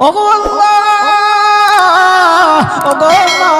ওগো আল্লাহ ওগো মালিক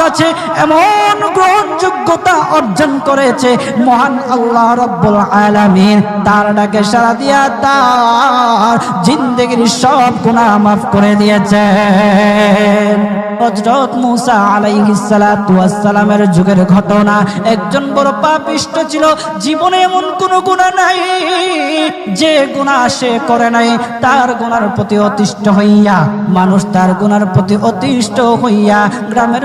কাছে এমন গ্রহণযোগ্যতা অর্জন করেছে মহান আল্লাহ রব্বুল আলামিন। তার ডাকে সারা দিয়া তার জিন্দগির সব গুনাহ মাফ করে দিয়েছে যুগের ঘটনা, একজন বড় পাপিষ্ট ছিল, জীবনে এমন কোনো গুনাহ নাই যে গুনাহ সে করে নাই। তার গুনার প্রতি অতিষ্ঠ হইয়া, মানুষ তার গুনার প্রতি অতিষ্ঠ হইয়া, গ্রামের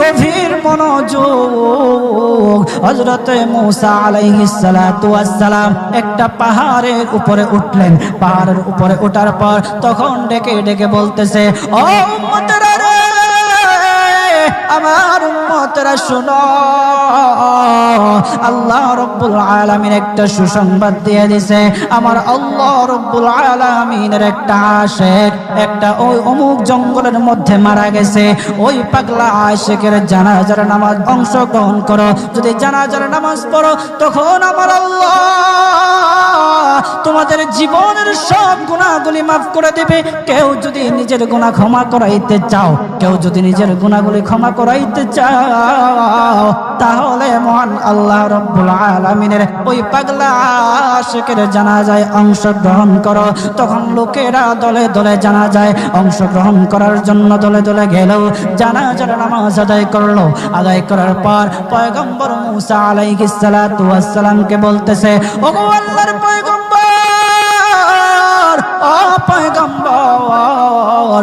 গভীর মনোযোগ। হজরতে মুসা আলাই সালাম ওয়াসসালাম একটা পাহাড়ের উপরে উঠলেন। পাহাড়ের উপরে ওঠার পর তখন ডেকে ডেকে বলতেছে, ও আমার উম্মতেরা শুনো। আল্লাহ রব্বুল আলামিন একটা সুসংবাদ দিয়ে দিছে। আমার আল্লাহ রব্বুল আলামিনের একটা আশেক, একটা ওই অমুক জঙ্গলের মধ্যে মারা গেছে। ওই পাগলা আশেকের জানাজার নামাজ অংশগ্রহণ করো। যদি জানাজার নামাজ পড়ো, তখন আমার আল্লাহ তোমাদের জীবনের সব গুণাগুলি মাফ করে দেবে। কেউ যদি নিজের গুণা ক্ষমা করাইতে চাও, কেউ যদি নিজের গুণাগুলি ক্ষমা করাইতে চাও তাহলে মহান আল্লাহ রব্বুল আলমিনের ওই পাগলা আশেকের জানা যায় অংশগ্রহণ করো। তখন লোকেরা দলে দলে জানা যায় অংশগ্রহণ করার জন্য দলে দলে গেল। জানা যারা নামাজ আদায় করল। আদায় করার পর পয়গম্বর মুসা আলাইহিস সালাতু ওয়াস সালামকে বলতেছে ওগো আল্লাহর পয়গম্বর, ও পয়গম্বর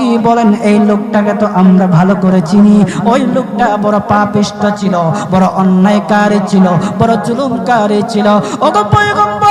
কি বলেন, এই লোকটাকে তো আমরা ভালো করে চিনি। ওই লোকটা বড় পাপিষ্ট ছিল, বড় অন্যায়কারী ছিল, বড় জুলুমকারী ছিল। ওগো পয়গম্বর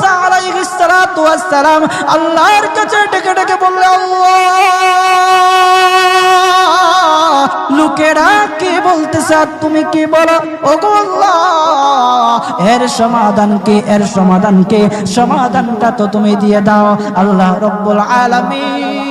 আলাইহিস সালাতু ওয়াস সালাম আল্লাহর কাছে ডেকে ডেকে বললে, আল্লাহ, লোকেরা কি বলতেছে তুমি কি বলো? ও আল্লাহ, এর সমাধান কি? এর সমাধান কি? সমাধানটা তো তুমি দিয়ে দাও। আল্লাহ রব্বুল আলামিন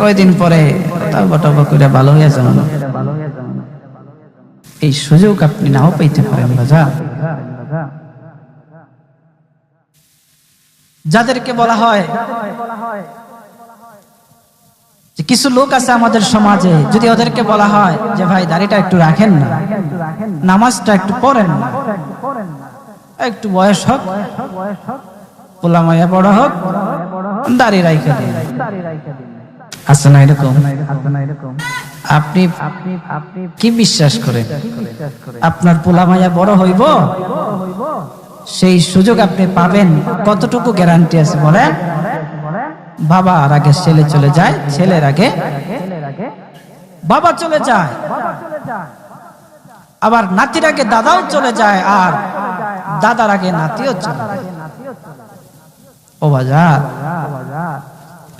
কয়দিন পরে টাওবা করে ভালো হয়ে যাবেন এই সুযোগ আপনি নাও পাইতে পারেন রাজা যাদেরকে বলা হয় কিছু লোক আছে আমাদের সমাজে, যদি ওদেরকে বলা হয় যে ভাই দাড়িটা একটু রাখেন না, নামাজটা একটু পড়েন না, একটু বয়স হোক পোলামাইয়া বড় হোক, দাড়ি রাইখা দিন। আছে না এরকম? আপনি কি বিশ্বাস করেন? আপনার পোলামাইয়া বড় হইব? সেই সুযোগ আপনি পাবেন। কতটুকু গ্যারান্টি আছে বলেন? বাবা আর আগে ছেলে চলে যায় ছেলের আগে বাবা চলে যায়। আবার নাতির আগে দাদাও চলে যায় আর দাদার আগে নাতিও চলে যায়। ও বাজার।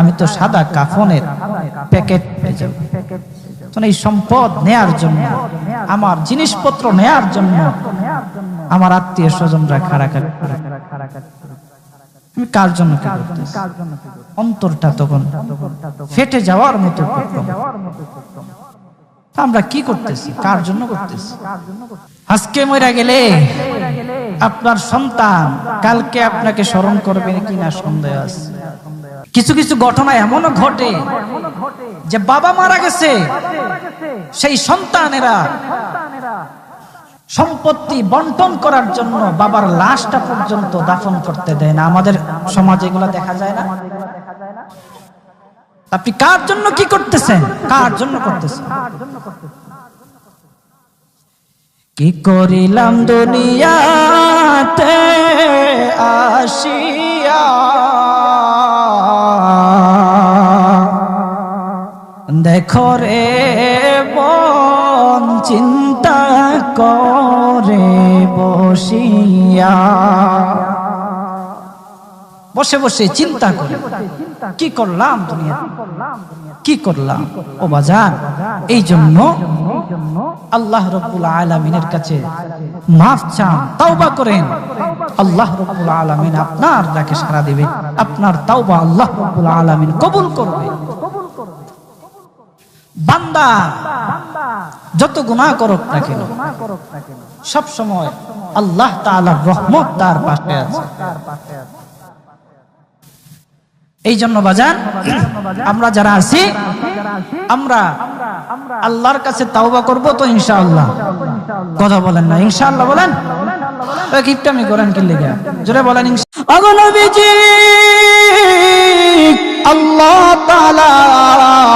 আমি তো সাদা কাফনের প্যাকেট পেয়ে এই সম্পদ নেয়ার জন্য, আমার জিনিসপত্র নেয়ার জন্য, আমার আত্মীয় স্বজনরা আমি কার জন্য অন্তরটা তখন ফেটে যাওয়ার মতো আমরা কি করতেছি? কার জন্য করতেছি? আজকে মরে গেলে আপনার সন্তান কালকে আপনাকে স্মরণ করবে কিনা সন্দেহ আছে। কিছু কিছু ঘটনা এমনও ঘটে যে বাবা মারা গেছে, সেই সন্তানেরা সম্পত্তি বন্টন করার জন্য বাবার লাশটা পর্যন্ত দাফন করতে দেয় না। আমাদের সমাজে এগুলো দেখা যায় না। আপনি কার জন্য কি করতেছেন? কার জন্য করতেছেন? কি করিলাম দুনিয়াতে? দেখো রে মন চিন্তা করে বসিয়া। বসে বসে চিন্তা করে। কি করলাম দুনিয়া? কি করলাম? ও বাজার, এই জন্য আল্লাহ রব্বুল আলমিনের কাছে মাফ চান, তাওবা করেন। আল্লাহ রব্বুল আলমিন আপনার ডাকে সারা দিবে, আপনার তাওবা আল্লাহ রব্বুল আলমিন কবুল করবে। বান্দা, যত গুনাহ করুক না কেন, সব সময় আল্লাহ তাআলার রহমত তার পাশে আছে। এই জন্য বাজান, আমরা যারা আছি, আমরা আল্লাহর কাছে তাওবা করব তো ইনশাআল্লাহ। কথা বলেন না, ইনশাআল্লাহ বলেন। কিপটামি করেন কি লেগে জোরে বলেন নবীজি, আল্লাহ তাআলা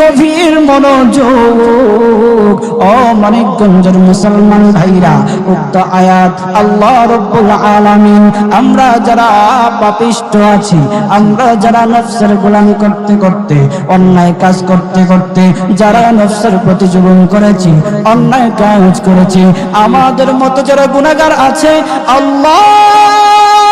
গভীর মনোযোগ। মুসলমান ভাইরা, উক্ত আয়াত আল্লাহ রব্বুল আলামিন। আমরা যারা পাপিষ্ট আছি, আমরা যারা নফসের গোলাম করতে করতে, অন্যায় কাজ করতে করতে, যারা নফসের প্রতি করেছি, অন্যায় কাজ করেছি, আমাদের মতো যারা গুনাহগার আছে, আল্লাহ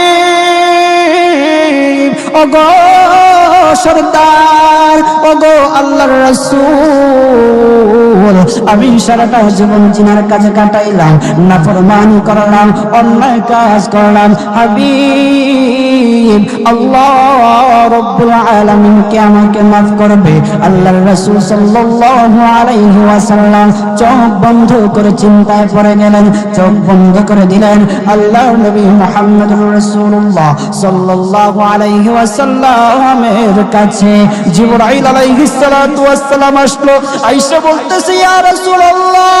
ওগো সর্দার, ওগো আল্লাহর রাসূল, আমি সারাটা জীবন জিনার কাজে কাটাইলাম, নাফরমানি করলাম, অন্যায় কাজ করলাম। হাবিব আল্লাহ রব্বুল আলামিন কে আমাকে মাফ করবে? আল্লাহর রাসূল সাল্লাল্লাহু আলাইহি ওয়াসাল্লাম চোখ বন্ধ করে চিন্তায় পড়ে গেলেন, চোখ বন্ধ করে দিলেন আল্লাহর নবী মুহাম্মদুর রাসূলুল্লাহ সাল্লাল্লাহু আলাইহি ওয়াসাল্লামের কাছে জিবরাইল আলাইহিস সালাতু ওয়াসসালাম আসলো আয়েশা বলতেছে, ইয়া রাসূলুল্লাহ,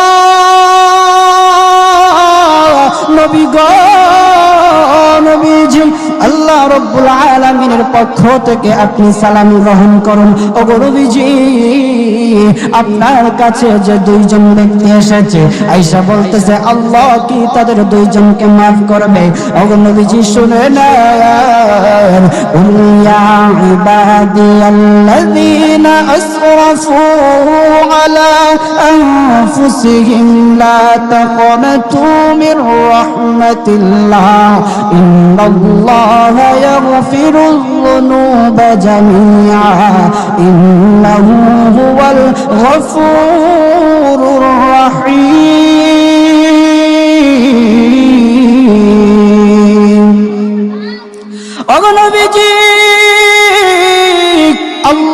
নবী গো, নবীজি আল্লাহ রব্বুল আলামিনের পক্ষ থেকে আপনি সালাম গ্রহণ করুন ওগো নবীজি আপনার কাছে যে দুইজন ব্যক্তি এসেছে আয়েশা বলতেছে আল্লাহ কি তাদের দুইজনকে মাফ করবে ওগো নবীজি শুনে নেন قل يا عبادي الذين أسرفوا على أنفسهم لا تقنطوا من رحمة الله إن الله الله يغفر الذنوب جميعا إنه هو الغفور الرحيم أغنى بجيب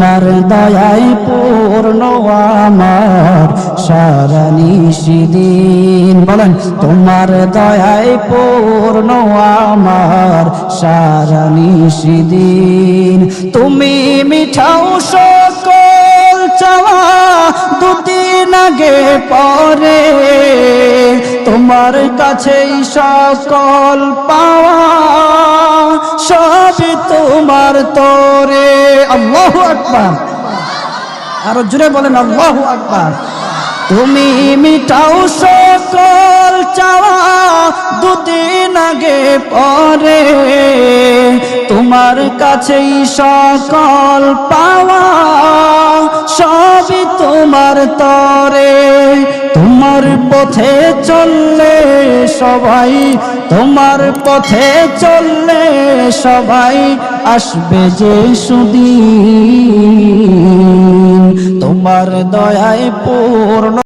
তোমার দয়ায় পূর্ণ আমার। সারা দিন বলেন, তোমার দয়ায় পূর্ণ আমার। সারা দিন তুমি মিঠাও সকল চাওয়া। দুদিন আগে পরে। তোমার কাছেই সকল পাওয়া সবই তোমার তোরে। আল্লাহু আকবার। আরও জুড়ে বলেন, আল্লাহু আকবার। তুমি মিটাও সকল চাওয়া দুদিন আগে পরে। তোমার কাছেই সকল পাওয়া সবই তোমার তরে। তোমার পথে চললে সবাই, তোমার পথে চললে সবাই আসবে যে সুদিন। তোমার দয়ায় পূর্ণ